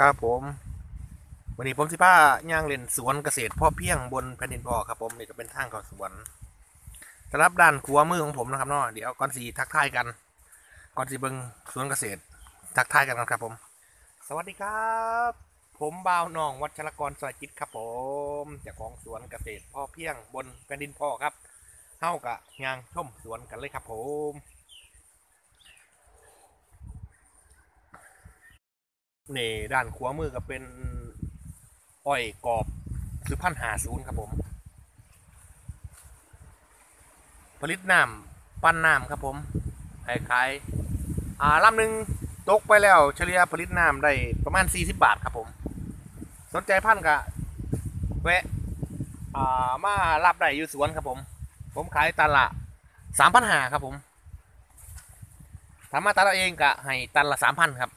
ครับผม วันนี้ผมสิพาย่างเล่นสวนเกษตรพ่อเพียงบนแผ่นดินพ่อครับผมนี่ก็เป็นทางเข้าสวนสำหรับด้านขวามือของผมนะครับเนาะเดี๋ยวก่อนสีทักทายกัน ก่อนสีเบิงสวนเกษตร ทักทายกันกันครับผม สวัสดีครับ ผมบ่าวน้องวัชรกรสอยจิตครับผมเจ้าของสวนเกษตรพ่อเพียงบนแผ่นดินพ่อครับเท่ากับยางชมสวนกันเลยครับผม ในด้านขวามือก็เป็นอ้อยกรอบคือพันหาศูนย์ครับผม ผลิตน้ำปั้นน้ำครับผมขายขายอ่าลำหนึ่งตกไปแล้วเฉลี่ยผลิตน้ำได้ประมาณ 40 บาทครับผม สนใจพันกะแวะอ่ามารับได้อยู่สวนครับผม ผมขายตันละสามพันหาครับผมถ้ามาตันเราเองกะให้ตันละสามพันครับ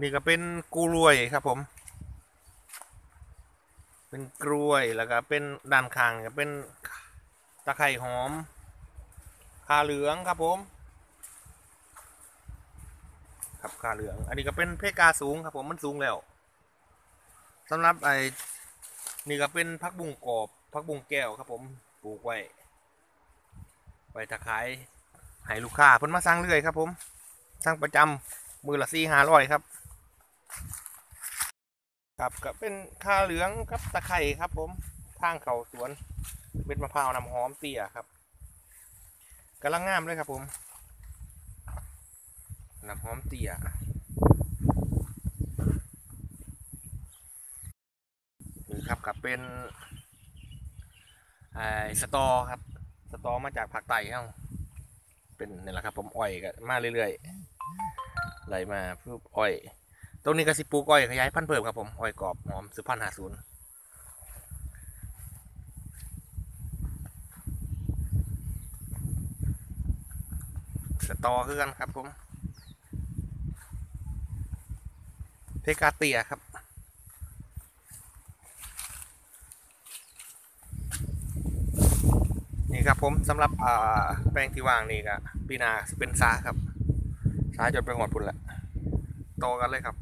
นี่ก็เป็นกล้วยครับผม เป็นกล้วยแล้วก็เป็นด้านข้างก็เป็นตะไคร่หอมคาเหลืองครับผมครับคาเหลือง อันนี้ก็เป็นเพกาสูงครับผมมันสูงแล้วสำหรับไอ้นี่ก็เป็นพักบุ้งกรอบพักบุ้งแก้วครับผมปลูกไว้ไว้ตะไคร้ให้ลูกค้าเพิ่นมาสั่งเรื่อยครับผมสั่งประจำมือละสี่ห้าร้อยครับ ครับก็เป็นคาเหลืองกับตะไคร่ครับ ผมทางเขาสวนเป็นมะพร้าวน้ำหอมเตี้ยครับกำลังงามเลยครับผมน้ำหอมเตี้ยนี่ครับกับเป็นไอ้สตอครับ สตอมาจากผักไต่ครับเป็นนี่แหละครับ ผมอ้อยก็มาเรื่อยๆไหลมาเพื่ออ้อย ตรงนี้ก็สิปลูกอ้อยขยายพันธุ์เพิ่มครับผมอ้อยกรอบหอมสุพรรณหาศูนย์สตอคือกันครับผมเพกาเตียครับนี่ครับผมสำหรับแปลงที่วางนี่ก็ปีนาสเป็นซาครับซาจนไปหอดพุ่นละโตกันเลยครับ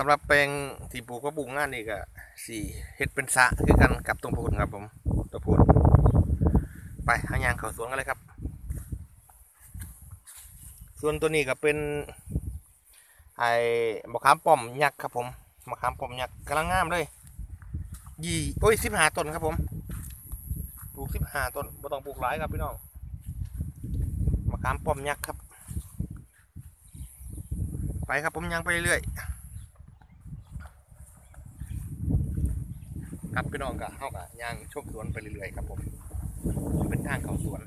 สำหรับแปลงที่ปลูกก็ปลูกงานนี่ก็สี่เฮ็ดเป็นสะคือกันกับตรงพูนครับผมตัวพูนไปหายางเข้าสวนกันเลยครับ ส่วนตัวนี้ก็เป็นไอ้มะขามป้อมยักษ์ครับผมมะขามป้อมยักษ์กำลังงามเลยยี่โอ้ยสิบห้าต้นครับผมปลูกสิบห้าต้นบ่ต้องปลูกหลายครับพี่น้องมะขามป้อมยักษ์ครับ ไปครับผมยังไปเรื่อย ครับพี่น้องก็เขากับยางชมสวนไปเรื่อยๆครับผมเป็นทางเข้าสวน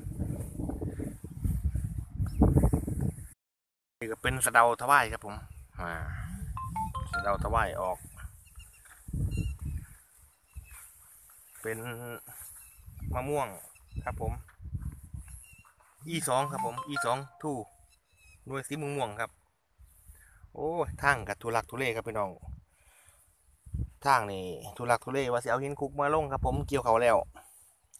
นี่ก็เป็นสะเดาทวายครับผมอ่าสะเดาทวายออก เป็นมะม่วงครับผมอีสองครับผมอีสองทูหน่วยสีม่วงๆครับ โอ้ยทางกับทุลักทุเลครับพี่น้อง ทางนี่ทุลักทุเลว่าสิเอาหินคุกมาลงครับ ผมเกี่ยวเขาแล้ว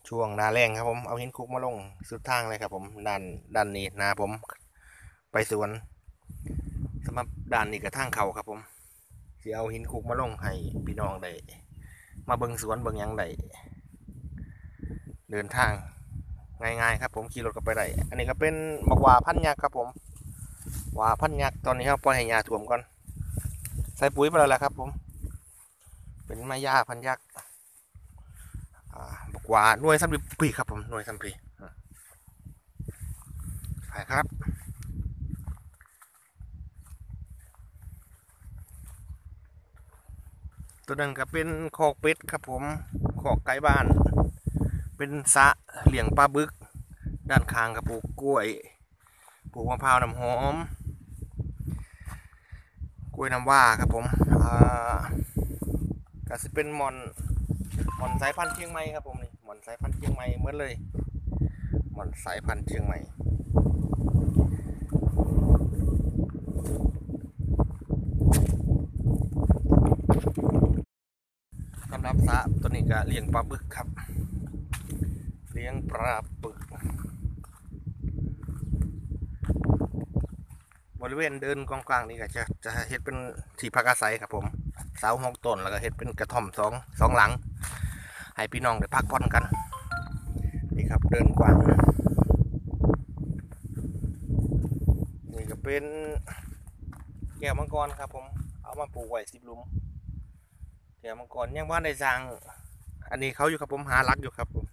ช่วงนาแรงครับผมเอาหินคุกมาลงสุดทางเลยครับ ผมด้านด้านนี้นาผม ไปสวนสำหรับด้านนี้กับทางเขาครับ ผมสิเอาหินคุกมาลงให้พี่น้องได้มาเบิงสวนเบิงยังได้เดินทางง่ายๆครับ ผมขี่รถก็ไปได้อันนี้ก็เป็นบักว่าพันยักษ์ครับ ผมว่าพันยักษ์ตอนนี้ครับปล่อยให้ยาถ่วมก่อนใส่ปุ๋ยไปแล้วละครับ ผม เป็นไม้ยาพันยักษ์บอกว่าหน่วยสัมปีครับผมหน่วยสัมผัสไปครับตัวนั้นก็เป็นคอกเป็ดครับผมคอกไก่บ้าน เป็นสะเหลียงปลาบึก ด้านข้างกับปลูกกล้วยปลูกมะพร้าวน้ำหอม กล้วยน้ำว่าครับผมอ่า ก็สิเป็นหมอนหมอนสายพันธุ์เชียงใหม่ครับผมนี่หมอนสายพันธุ์เชียงใหม่เหมือนเลยหมอนสายพันธุ์เชียงใหม่สำหรับสะตัวนี้ก็เลี้ยงปลาบึกครับ เลี้ยงปลาปึก บริเวณเดินกองๆนี่ก็จะจะเฮ็ดเป็นที่พักอาศัยครับผม เสาหกต้นแล้วก็เฮ็ดเป็นกระท่อมสองสองหลัง ให้พี่น้องได้พักผ่อนกัน นี่ครับเดินกว้างนี่ก็เป็นแก้วมังกรครับ ผมเอามาปลูกไว้สิบลุมแก้วมังกรยังว่าในสร้าง อันนี้เขาอยู่ครับผมหารักอยู่ครับผม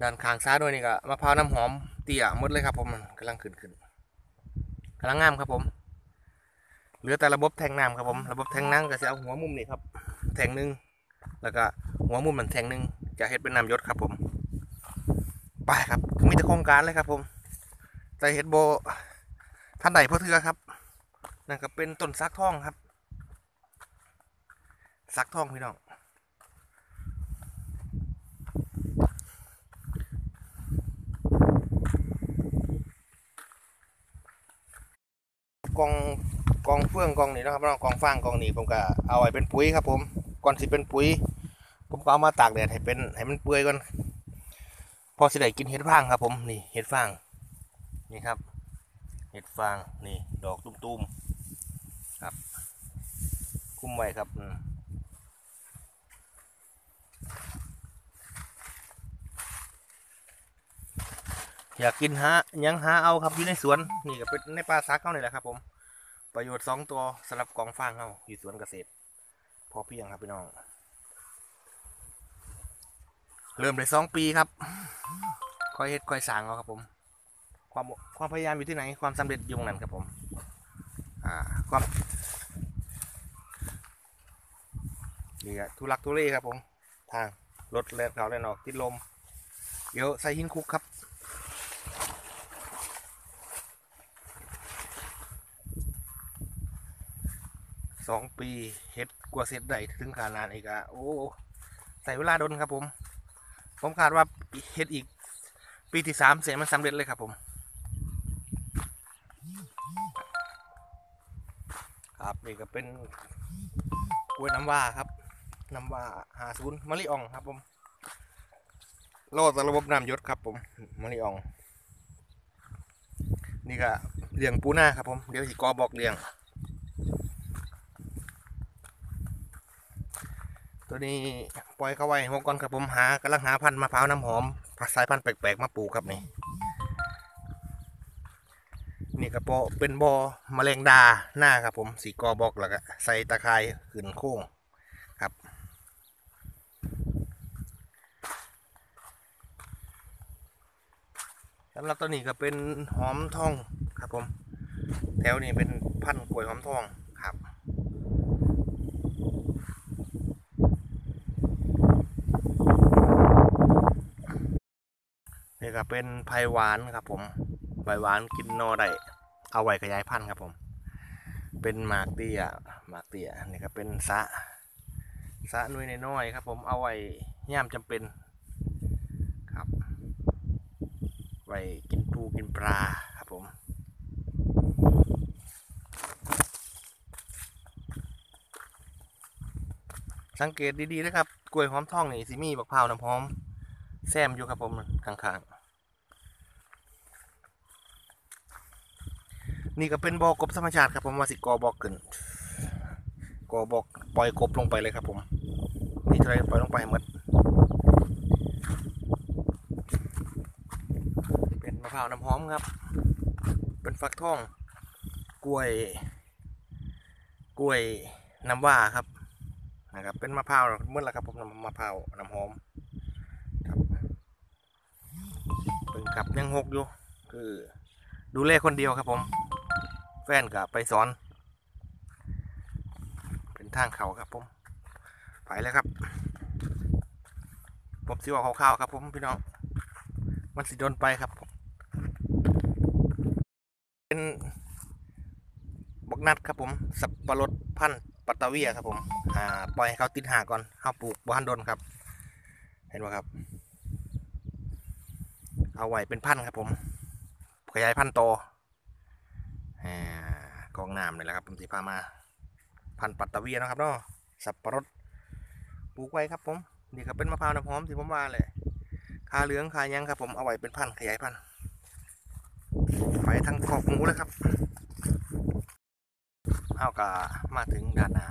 ด้านข้างซ้ายด้วยนี่ก็มะพร้าวน้ำหอมเตี้ยมดเลยครับผมกำลังขึ้นขึ้นกำลังงามครับผม เหลือแต่ระบบแทงน้ำครับผม ระบบแทงน้ำก็จะเอาหัวมุมนี่ครับ แทงหนึ่งแล้วก็หัวมุมมันแทงหนึ่งจะเฮ็ดเป็นน้ำยศครับผมไปครับมีแต่โครงการเลยครับ ผม แต่เฮ็ดโบท่านใดพ่อเทือครับนั่นก็เป็นต้นซักทองครับซักทองพี่น้องกอง กองเฟื่องกองนี้นะครับน้องกองฟางกองนี้ผมก็เอาไว้เป็นปุ๋ยครับ ผมก่อนสิเป็นปุ๋ย ผมก็เอามาตากแดดให้เป็นให้มันเปื่อยก่อนพอสิได้กินเห็ดฟางครับ ผมนี่เห็ดฟางนี่ครับ เห็ดฟางนี่ ดอกตุ้มๆครับ คุ้มไว้ครับอยากกินหายังหาเอาครับอยู่ในสวนนี่ก็เป็นในป่าซักเขานี่แหละครับ ผม ประโยชน์สองตัวสำหรับกองฟางเขาอยู่สวนเกษตร พอเพียงครับพี่น้อง เริ่มได้สองปีครับค่อยเฮ็ดค่อยสางเอาครับผม ความความพยายามอยู่ที่ไหน ความสำเร็จอยู่ตรงนั้นครับผมอ่าความนี่ก็ทุลักทุเลครับผม ทางรถแล่นเขาแล่นออกติดลม เดี๋ยวใส่หินคุกครับ สองปีเฮ็ดกว่าเสร็จได้ถึงขนาดนี้ก็โอ้ใส่เวลาโดนครับผม ผมคาดว่าเฮ็ดอีก ปีที่สามเสร็จมันสำเร็จเลยครับผม ครับนี่ก็เป็นกล้วยน้ำว้าครับน้ำว้าหาศูนย์มะลิอ่องครับผมโลดระบบน้ำยศครับผมมะลิอ่อง นี่ก็เลี้ยงปูหน้าครับผม เดี๋ยวสิกอบอกเลี้ยง ตัวนี้ปล่อยเขาไว้หกก่อนครับผมหากำลังหาพันธุ์มะพร้าวน้ำหอมสายพันธุ์แปลกๆมาปลูกครับนี่นี่กระโปเป็นบอมะเร็งดาหน้าครับผมสีกอบอกแล้วก็ใส่ตะไคร้ขึ้นโค้งครับสำหรับตัวนี้ก็เป็นหอมทองครับผม แถวนี้เป็นพันธุ์กล้วยหอมทองครับ นี่ก็เป็นไผ่หวานครับ ผมไผ่หวานกินนอได้เอาไว้ขยายพันธุ์ครับผม เป็นหมากเตี้ยหมากเตี้ยนี่ก็เป็นสะสะนุ่ยน้อยครับ ผมเอาไว้ย่ามจำเป็นครับ ไว้กินปูกินปลาครับผมสังเกตดีๆนะครับ กล้วยหอมทองนี่สิมีบักพร้าวน้ำหอม แซมอยู่ครับผมข้างๆ นี่ก็เป็นบ่อกบธรรมชาติครับผมว่าสิกอบอกขึ้นกอบอกปล่อยกบลงไปเลยครับผมนี่เทาไรปล่อยลงไปหมดเป็นมะพร้าวน้ำหอมครับ เป็นฟักทอง กล้วย กล้วยน้ำว่าครับนะครับ เป็นมะพร้าวเมื่อไรครับผมมะพร้าวน้ำหอมครับเพิ่งกลับยังหกอยู่คือดูแลคนเดียวครับผม ฟนกับไปสอน เป็นทางเขาครับผมไปแล้วครับ ผมสิว่าข่าวๆครับผมพี่น้อง มันสิโดนไปครับผมเป็นบกนัดครับผม สับปะรดพันธ์ปัตตาเวียครับผม อ่า ปล่อยให้เขาติดหาก่อนเขาปลูกบ้านดนครับ เห็นไหมครับ เอาไว้เป็นพันธ์ครับผม ขยายพันธุ์โตอ่า กองน้ำนี่แหละครับผมสีพามา พันปัตตาเวียนะครับเนาะสับปะรดปลูกไว้ครับผมนี่ก็เป็นมะพร้าวน้ำหอมที่ผมว่าเลยคาเหลืองคายังครับผมเอาไว้เป็นพันขยายพันธุ์ไปทางขอบหมูแล้วครับเอาก็มาถึงด้านหน้า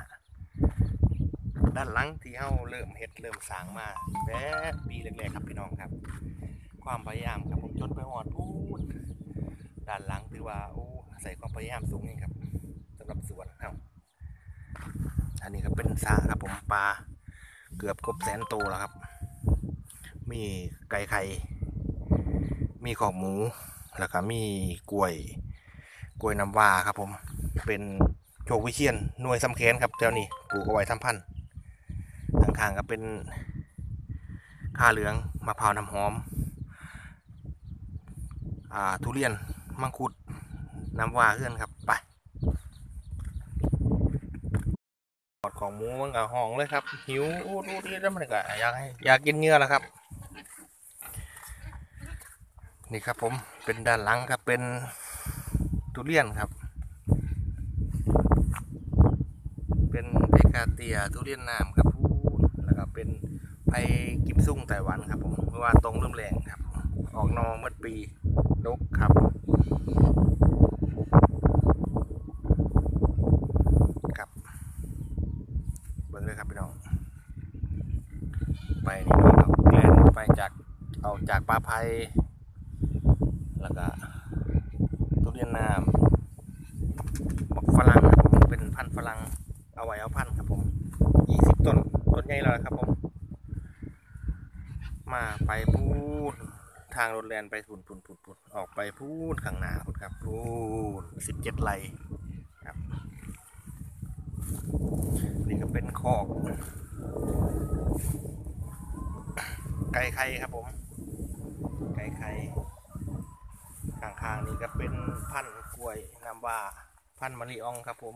ด้านหลังที่เฮาเริ่มเฮ็ดเริ่มสางมาแต่ปีแรกๆครับพี่น้องครับ ความพยายามครับผมจนไปหอดพูดด้านหลังถือว่าโอ้ ใส่ความพยายามสูงนี่ครับสำหรับสวนเฮาอันนี้ก็เป็นสาครับผมปลาเกือบครบแสนตัวแล้วครับ มีไก่ไข่ มีขอกหมู แล้วก็มีกล้วย กล้วยน้ำว้าครับผม เป็นโชควิเชียนหน่วยสำเคนครับเจ้านี่ปลูกเอาไว้ทำพันธุ์ข้างๆก็เป็นข้าเหลืองมะพร้าวน้ำหอม อ่าทุเรียนมังคุด น้ำว่าเพื่อนครับไปอดของหมูมันกับห้องเลยครับ หิวอู้ดูดีแล้วมันก็อยากให้อยากกินเนื้อแล้วครับ นี่ครับผมเป็นด้านหลังครับเป็นทุเรียนครับ เป็นเพกาเตียทุเรียนน้ำครับพูนแล้วก็เป็นไผ่กิมซุ่งไต้หวันครับผมเมื่อว่าตรงเริ่มแรงครับ ออกนอเมื่อปีดกครับเบิ่งเลยครับพี่น้องไปนี่นาะครับแกลนไปจากเอาจากปลาไผ่แล้วก็ทุเรียนน้ำบักฝรั่งครับผมเป็นพันฝรั่งเอาไว้เอาพันครับผมยี่สิบต้นต้นใหญ่เลยครับผม มาไปพูดทางรถแลนไปพูนพูนพูนพูนออกไปพูดข้างหน้าพูดครับพูดสิบเจ็ดไร่ครับ เป็นคอก ไก่ไข่ครับผม ไก่ไข่ข้างๆนี่ก็เป็นพันธุ์กล้วยน้ำว่าพันธุ์มะลิอองครับผม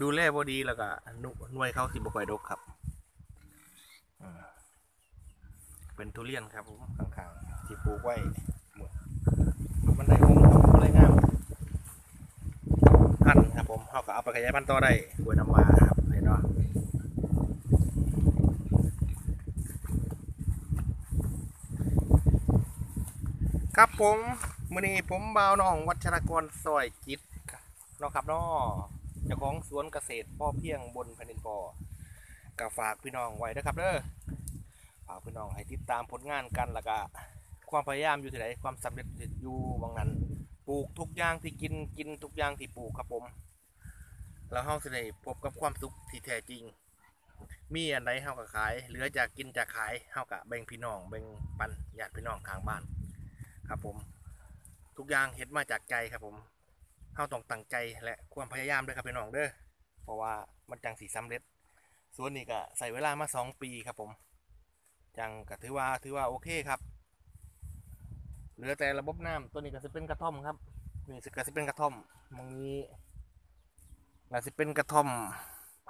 ดูแลบดีแล้วก็หนุหน่วยเขาสิบกอยดกครับ เป็นทุเรียนครับผมข้างๆที่ปลูกไว้หมดมันได้องอะไรงามพันธุ์ครับผมเขาก็เอาไปขยายพันธุ์ต่อได้กล้วยน้ำว้าครับเห็นเนาะ ครับผมมื่อนี้ผมบ่าวน้องวัชรกรซอยจิตเนาะครับเนาะเจ้าของสวนเกษตรพ่อเพียงบนแผ่นดินปอก็ฝากพี่น้องไว้นะครับเด้อฝากพี่น้องให้ติดตามผลงานกันแล้วก็ความพยายามอยู่ที่ไหนความสำเร็จอยู่บางนั้น ปลูกทุกอย่างที่กินกินทุกอย่างที่ปลูกครับผม แล้วเฮาสิได้พบกับความสุขที่แท้จริง มีอันใดเฮาก็ขาย เหลือจากกินจากขายเฮาก็แบ่งพี่น้องแบ่งปันญาติพี่น้องข้างบ้าน ครับผม ทุกอย่างเฮ็ดมาจากใจครับผมเฮาต้องตั้งใจและความพยายามด้วยครับพี่น้องเด้อเพราะว่ามันจังสีสำเร็จ ส่วนนี้ก็ใส่เวลามาสองปีครับผมจังก็ถือว่าถือว่าโอเคครับ เหลือแต่ระบบน้ำตัวนี้ก็จะเป็นกระท่อมครับนี่ก็จะเป็นกระท่อมมองนี้ก็จะเป็นกระท่อม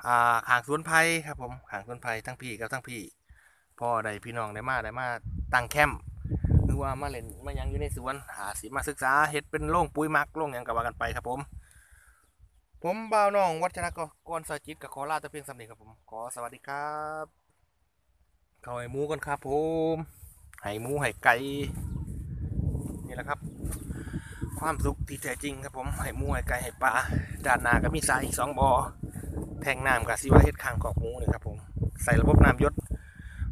อ่าขางสวนไผ่ครับผมขางสวนไผ่ทั้งพี่กับทั้งพี่พ่อได้พี่น้องได้มาได้มาตั้งแคมป์ รือว่ามาเล่นมาหยังอยู่ในสวนหาสิมาศึกษาเฮ็ดเป็นโรงปุ๋ยหมักโรงหยังก็ว่ากันไปครับผม ผมบ่าวน้องวัชรกรสายจิตกับขอลาแต่เพียงสำเนีครับผม ขอสวัสดีครับเข้าให้หมูกันครับผมให้หมูให้ไก่นี่แหละครับ ความสุขที่แท้จริงครับผมให้หมูให้ไก่ให้ปลาด้านหน้าก็มีสายอีกสองบ่อแทงน้ำกับสิว่าเฮ็ดข้างกอกหมูนี่ครับผมใส่ระบบน้ำยศ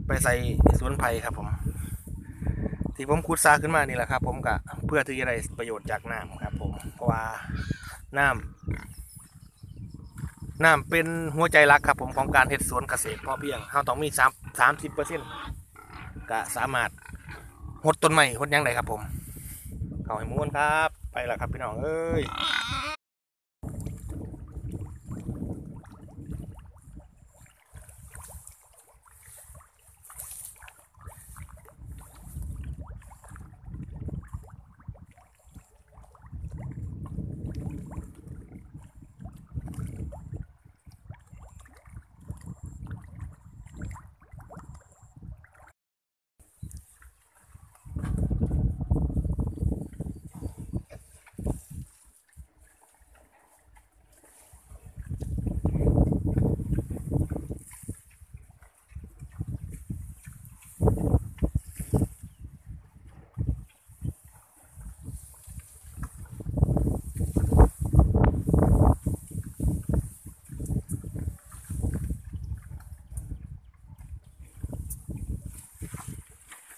ไปใส่สวนไผ่ครับผม ที่ผมขุดซาขึ้นมานี่แหละครับ ผมก็เพื่อที่จะได้ประโยชน์จากน้ำครับผมเพราะว่าน้ำน้ำเป็นหัวใจหลักครับผมของการเฮ็ดสวนเกษตรพอเพียงเราต้องมีสามสามสิบเปอร์เซ็นต์ก็สามารถหดต้นไม้หดยังไงครับผม เขาให้ม้วนครับ ไปล้วครับพี่น้องเอ้ย